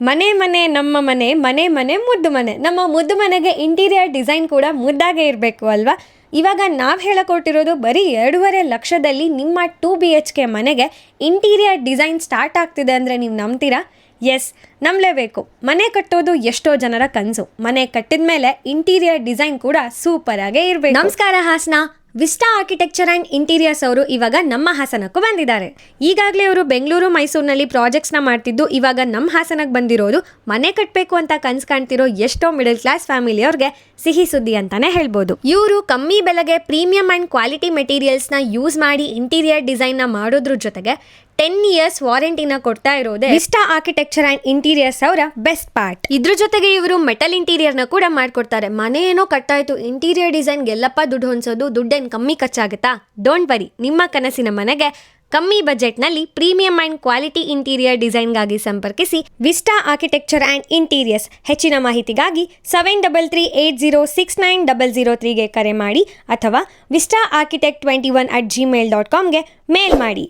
ಮನೆ ಮನೆ, ನಮ್ಮ ಮನೆ ಮನೆ ಮನೆ, ಮುದ್ದು ಮನೆ. ನಮ್ಮ ಮುದ್ದು ಮನೆಗೆ ಇಂಟೀರಿಯರ್ ಡಿಸೈನ್ ಕೂಡ ಮುದ್ದಾಗೆ ಇರಬೇಕು ಅಲ್ವಾ? ಇವಾಗ ನಾವು ಹೇಳಕೊಟ್ಟಿರೋದು ಬರೀ ಎರಡೂವರೆ ಲಕ್ಷದಲ್ಲಿ ನಿಮ್ಮ ಟೂ ಬಿ ಎಚ್ ಕೆ ಮನೆಗೆ ಇಂಟೀರಿಯರ್ ಡಿಸೈನ್ ಸ್ಟಾರ್ಟ್ ಆಗ್ತಿದೆ ಅಂದರೆ ನೀವು ನಂಬ್ತೀರಾ? ಎಸ್ ನಂಬಲೇಬೇಕು. ಮನೆ ಕಟ್ಟೋದು ಎಷ್ಟೋ ಜನರ ಕನಸು. ಮನೆ ಕಟ್ಟಿದ ಮೇಲೆ ಇಂಟೀರಿಯರ್ ಡಿಸೈನ್ ಕೂಡ ಸೂಪರಾಗೇ ಇರಬೇಕು. ನಮಸ್ಕಾರ Hassan. Vista architecture and interiors ಅವರು ಇವಾಗ ನಮ್ಮ ಹಾಸನಕ್ಕೂ ಬಂದಿದ್ದಾರೆ. ಈಗಾಗಲೇ ಅವರು ಬೆಂಗಳೂರು, ಮೈಸೂರಿನಲ್ಲಿ ಪ್ರಾಜೆಕ್ಟ್ಸ್ನ ಮಾಡ್ತಿದ್ದು, ಇವಾಗ ನಮ್ಮ ಹಾಸನಕ್ಕೆ ಬಂದಿರೋದು ಮನೆ ಕಟ್ಟಬೇಕು ಅಂತ ಕನ್ಸ್ ಕಾಣ್ತಿರೋ ಎಷ್ಟೋ ಮಿಡಲ್ ಕ್ಲಾಸ್ ಫ್ಯಾಮಿಲಿಯವ್ರಿಗೆ ಸಿಹಿ ಸುದ್ದಿ ಅಂತಾನೆ ಹೇಳ್ಬೋದು. ಇವರು ಕಮ್ಮಿ ಬೆಲೆಗೆ ಪ್ರೀಮಿಯಂ ಆ್ಯಂಡ್ ಕ್ವಾಲಿಟಿ ಮೆಟೀರಿಯಲ್ಸ್ನ ಯೂಸ್ ಮಾಡಿ ಇಂಟೀರಿಯರ್ ಡಿಸೈನ್ನ ಮಾಡೋದ್ರ ಜೊತೆಗೆ ಟೆನ್ ಇಯರ್ಸ್ ವಾರಂಟಿನ ಕೊಡ್ತಾ ಇರೋದೇ ವಿಸ್ಟಾ ಆರ್ಕಿಟೆಕ್ಚರ್ ಅಂಡ್ ಇಂಟೀರಿಯರ್ಸ್ ಅವರ ಬೆಸ್ಟ್ ಪಾರ್ಟ್ ಇದ್ರ ಜೊತೆಗೆ ಇವರು ಮೆಟಲ್ ಇಂಟೀರಿಯರ್ನ ಕೂಡ ಮಾಡ್ಕೊಡ್ತಾರೆ. ಮನೆ ಏನೋ ಕಟ್ಟಾಯ್ತು ಇಂಟೀರಿಯರ್ ಡಿಸೈನ್ ಎಲ್ಲಪ್ಪ ದುಡ್ಡು ಹೊಂದೋದು ದುಡ್ಡೇನು ಕಮ್ಮಿ ಖರ್ಚಾಗುತ್ತಾ? ಡೋಂಟ್ ವರಿ ನಿಮ್ಮ ಕನಸಿನ ಮನೆಗೆ ಕಮ್ಮಿ ಬಜೆಟ್ನಲ್ಲಿ ಪ್ರೀಮಿಯಂ ಅಂಡ್ ಕ್ವಾಲಿಟಿ ಇಂಟೀರಿಯರ್ ಡಿಸೈನ್ಗಾಗಿ ಸಂಪರ್ಕಿಸಿ ವಿಸ್ಟಾ ಆರ್ಕಿಟೆಕ್ಚರ್ ಆ್ಯಂಡ್ ಇಂಟೀರಿಯರ್ಸ್ ಹೆಚ್ಚಿನ ಮಾಹಿತಿಗಾಗಿ seven double three eight zero six nine double zero ತ್ರೀಗೆ ಕರೆ ಮಾಡಿ ಅಥವಾ Vista architect twenty one at Gmail dot ಕಾಮ್ಗೆ mail ಮಾಡಿ.